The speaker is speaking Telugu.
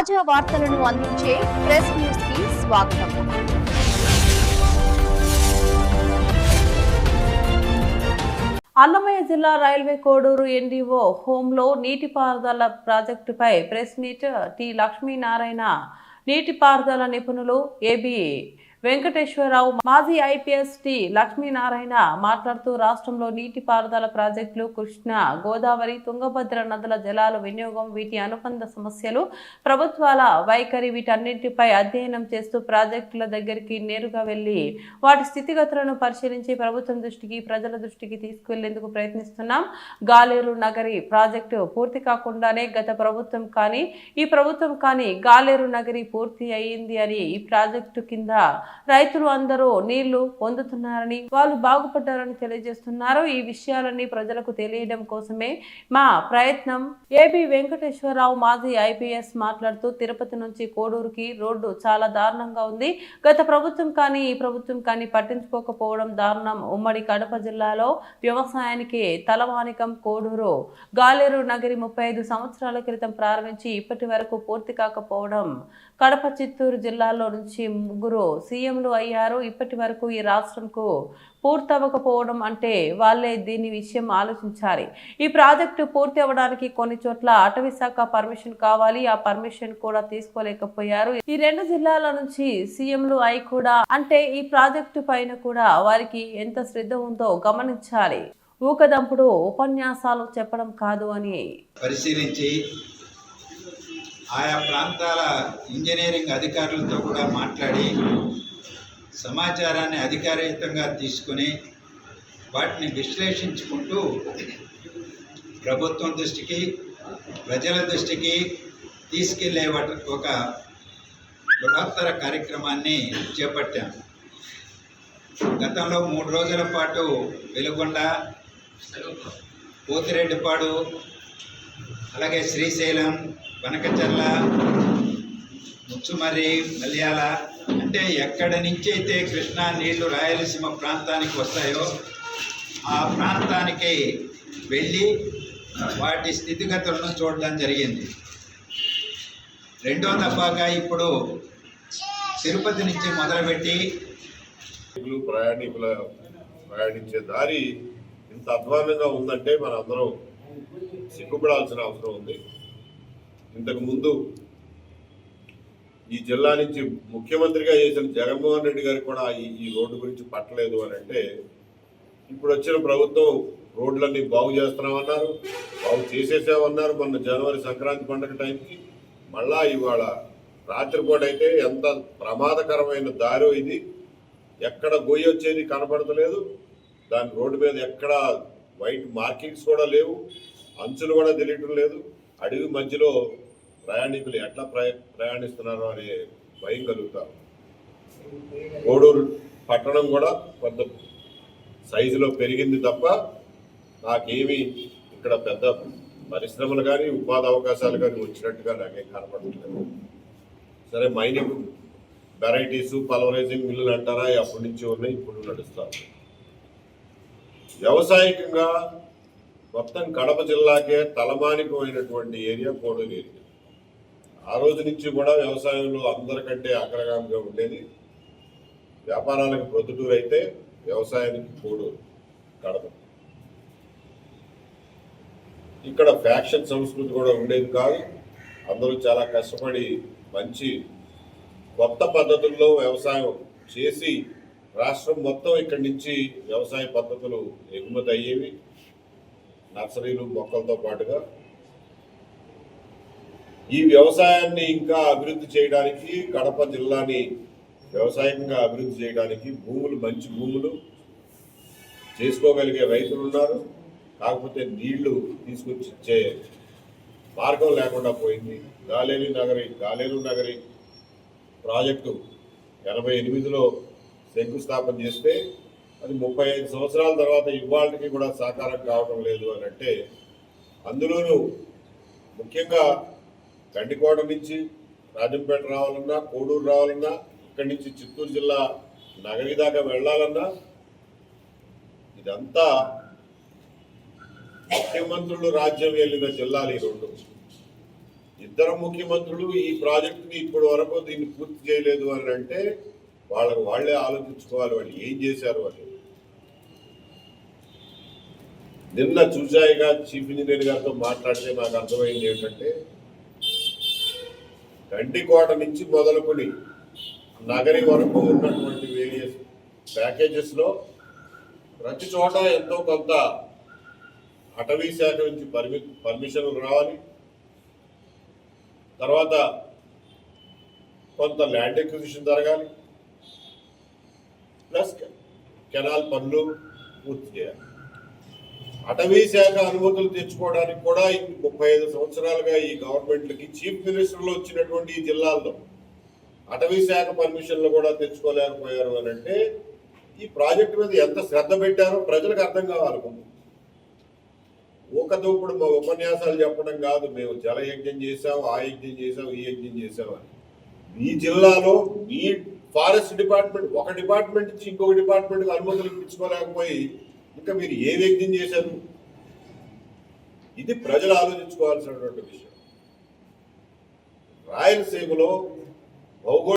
తాజా వార్తలను అందించే ప్రెస్ న్యూస్కి స్వాగతం. అన్నమయ్య జిల్లా రైల్వే కోడూరు ఎన్డీఓ హోంలో నీటిపారుదల ప్రాజెక్టుపై ప్రెస్ మీట్ టి లక్ష్మీనారాయణ నీటిపారుదల నిపుణులు ఏబీ వెంకటేశ్వరరావు మాజీ ఐపీఎస్ టి లక్ష్మీనారాయణ మాట్లాడుతూ రాష్ట్రంలో నీటిపారుదల ప్రాజెక్టులు కృష్ణ గోదావరి తుంగభద్ర నదుల జలాల వినియోగం వీటి అనుబంధ సమస్యలు ప్రభుత్వాల వైఖరి వీటన్నింటిపై అధ్యయనం చేస్తూ ప్రాజెక్టుల దగ్గరికి నేరుగా వెళ్ళి వాటి స్థితిగతులను పరిశీలించి ప్రభుత్వం దృష్టికి ప్రజల దృష్టికి తీసుకువెళ్ళేందుకు ప్రయత్నిస్తున్నాం. గాలేరు నగరి ప్రాజెక్టు పూర్తి కాకుండానే గత ప్రభుత్వం కానీ ఈ ప్రభుత్వం కానీ గాలేరు నగరి పూర్తి అయ్యింది అని ఈ ప్రాజెక్టు కింద రైతులు అందరూ నీళ్ళు పొందుతున్నారని వాళ్ళు బాగుపడ్డారని తెలియజేస్తున్నారు. ఈ విషయాలన్నీ ప్రజలకు తెలియడం కోసమే మా ప్రయత్నం. ఏబి వెంకటేశ్వరరావు మాజీ ఐపీఎస్ మాట్లాడుతూ తిరుపతి నుంచి కోడూరుకి రోడ్డు చాలా దారుణంగా ఉంది. గత ప్రభుత్వం కానీ ఈ ప్రభుత్వం కానీ పట్టించుకోకపోవడం దారుణం. ఉమ్మడి కడప జిల్లాలో వ్యవసాయానికి తలవానికం కోడూరు. గాలేరు నగరి ముప్పై ఐదు సంవత్సరాల క్రితం ప్రారంభించి ఇప్పటి వరకు పూర్తి కాకపోవడం. కడప చిత్తూరు జిల్లాలో నుంచి ముగ్గురు సీఎంలు అయ్యారు ఇప్పటి వరకు ఈ రాష్ట్రంకు పూర్తవ్వకపోవడం అంటే వాళ్ళే దీని విషయం ఆలోచించాలి. ఈ ప్రాజెక్టు పూర్తి అవ్వడానికి కొన్ని చోట్ల అటవీ శాఖ పర్మిషన్ కావాలి ఆ పర్మిషన్ కూడా తీసుకోలేకపోయారు. ఈ రెండు జిల్లాల నుంచి సీఎంలు అయి కూడా అంటే ఈ ప్రాజెక్టు పైన కూడా వారికి ఎంత శ్రద్ధ ఉందో గమనించాలి. ఊకదంపుడు ఉపన్యాసాలు చెప్పడం కాదు అని పరిశీలించి ఆయా ప్రాంతాల ఇంజనీరింగ్ అధికారులతో కూడా మాట్లాడి సమాచారాన్ని అధికారయుతంగా తీసుకుని వాటిని విశ్లేషించుకుంటూ ప్రభుత్వం దృష్టికి ప్రజల దృష్టికి తీసుకెళ్ళే ఒక బృహత్తర కార్యక్రమాన్ని చేపట్టాం. గతంలో మూడు రోజుల పాటు వెలుగొండ పోతిరెడ్డిపాడు అలాగే శ్రీశైలం వనకచర్ల ముచ్చుమర్రి మల్యాల అంటే ఎక్కడి నుంచి అయితే కృష్ణా నీళ్ళు రాయలసీమ ప్రాంతానికి వస్తాయో ఆ ప్రాంతానికి వెళ్ళి వాటి స్థితిగతులను చూడడం జరిగింది. రెండో దఫాగా ఇప్పుడు తిరుపతి నుంచి మొదలుపెట్టి ప్రయాణికులు ప్రయాణికుల ప్రయాణించే దారి ఇంత అధ్వానంగా ఉందంటే మన అందరం సిగ్గుపడాల్సిన అవసరం ఉంది. ఇంతకు ముందు ఈ జిల్లా నుంచి ముఖ్యమంత్రిగా చేసిన జగన్మోహన్ రెడ్డి గారికి కూడా ఈ ఈ రోడ్డు గురించి పట్టలేదు అని అంటే ఇప్పుడు వచ్చిన ప్రభుత్వం రోడ్లన్నీ బాగు చేస్తున్నామన్నారు బాగు చేసేసామన్నారు మొన్న జనవరి సంక్రాంతి పండుగ టైంకి. మళ్ళా ఇవాళ రాత్రిపూట అయితే ఎంత ప్రమాదకరమైన దారో ఇది. ఎక్కడ గొయ్యి వచ్చేది కనపడతలేదు. దాని రోడ్డు మీద ఎక్కడ వైట్ మార్కింగ్స్ కూడా లేవు. అంచులు కూడా తెలియటం లేదు. అడవి మధ్యలో ప్రయాణికులు ఎట్లా ప్రయా ప్రయాణిస్తున్నారు అనే భయం కలుగుతారు కోడూరు పట్టణం కూడా కొంత సైజులో పెరిగింది తప్ప నాకేమి ఇక్కడ పెద్ద పరిశ్రమలు కానీ ఉపాధి అవకాశాలు కానీ వచ్చినట్టుగా నాకేం కనపడట్లేదు. సరే మైనింగ్ వెరైటీస్ పల్వరైజింగ్ మిల్లులు అంటారా? అప్పటి నుంచి ఉన్నాయి ఇప్పుడు నడుస్తారు వ్యవసాయకంగా మొత్తం కడప జిల్లాకే తలమానికమైనటువంటి ఏరియా కోడూరు ఏరియా. ఆ రోజు నుంచి కూడా వ్యవసాయంలో అందరికంటే అగ్రగామిగా ఉండేది. వ్యాపారాలకు ప్రొద్దుటూరు అయితే వ్యవసాయానికి కోడూరు కడప ఇక్కడ ఫ్యాక్షన్ సంస్కృతి కూడా ఉండేది కాదు. అందరూ చాలా కష్టపడి మంచి కొత్త పద్ధతుల్లో వ్యవసాయం చేసి రాష్ట్రం మొత్తం ఇక్కడి నుంచి వ్యవసాయ పద్ధతులు ఎగుమతి అయ్యేవి. నర్సరీలు మొక్కలతో పాటుగా ఈ వ్యవసాయాన్ని ఇంకా అభివృద్ధి చేయడానికి కడప జిల్లాని వ్యవసాయంగా అభివృద్ధి చేయడానికి భూములు మంచి భూములు చేసుకోగలిగే రైతులు ఉన్నారు. కాకపోతే నీళ్ళు తీసుకొచ్చి ఇచ్చే మార్గం లేకుండా పోయింది. గాలేలి నగరి గాలేలు నగరి ప్రాజెక్టు ఎనభై ఎనిమిదిలో శంకుస్థాపన చేస్తే అది ముప్పై ఐదు సంవత్సరాల తర్వాత ఇవాళకి కూడా సాకారం కావడం లేదు అని అంటే అందులోనూ ముఖ్యంగా గండికోట నుంచి రాజంపేట రావాలన్నా కోడూరు రావాలన్నా ఇక్కడి నుంచి చిత్తూరు జిల్లా నగరి దాకా వెళ్ళాలన్నా ఇదంతా ముఖ్యమంత్రులు రాజ్యం వెళ్ళిన జిల్లాలు ఈ రెండు. ఇద్దరు ముఖ్యమంత్రులు ఈ ప్రాజెక్టుని ఇప్పటి వరకు దీన్ని పూర్తి చేయలేదు అని అంటే వాళ్ళకు వాళ్ళే ఆలోచించుకోవాలి. వాళ్ళు ఏం చేశారు అని. నిన్న చూసాయిగా చీఫ్ ఇంజనీర్ గారితో మాట్లాడితే నాకు అర్థమైంది ఏంటంటే గండికోట నుంచి మొదలుకొని నగరి వరకు ఉన్నటువంటి వేరియస్ ప్యాకేజెస్లో ప్రతి చోట ఎంతో కొంత అటవీ శాఖ నుంచి పర్మి పర్మిషన్లు రావాలి. తర్వాత కొంత ల్యాండ్ ఎక్విజిషన్ జరగాలి. ప్లస్ కెనాల్ పనులు పూర్తి చేయాలి. అటవీ శాఖ అనుమతులు తెచ్చుకోవడానికి కూడా ముప్పై ఐదు సంవత్సరాలుగా ఈ గవర్నమెంట్లకి చీఫ్ మినిస్టర్లు వచ్చినటువంటి ఈ జిల్లాల్లో అటవీ శాఖ పర్మిషన్లు కూడా తెచ్చుకోలేకపోయారు అని అంటే ఈ ప్రాజెక్టు మీద ఎంత శ్రద్ధ పెట్టారో ప్రజలకు అర్థం కావాలి ఒక దూపుడు మా ఉపన్యాసాలు చెప్పడం కాదు మేము జల యజ్ఞం చేసాం ఆ యజ్ఞం చేసాం ఈ యజ్ఞం చేసాం అని. మీ జిల్లాలో మీ ఫారెస్ట్ డిపార్ట్మెంట్ ఒక డిపార్ట్మెంట్ నుంచి ఇంకొక డిపార్ట్మెంట్కి అనుమతులు ఇప్పించుకోలేకపోయి ఇంకా మీరు ఏ యజ్ఞం చేశారు? ఇది ప్రజలు ఆలోచించుకోవాల్సినటువంటి విషయం. రాయలసీమలో భౌగోళిక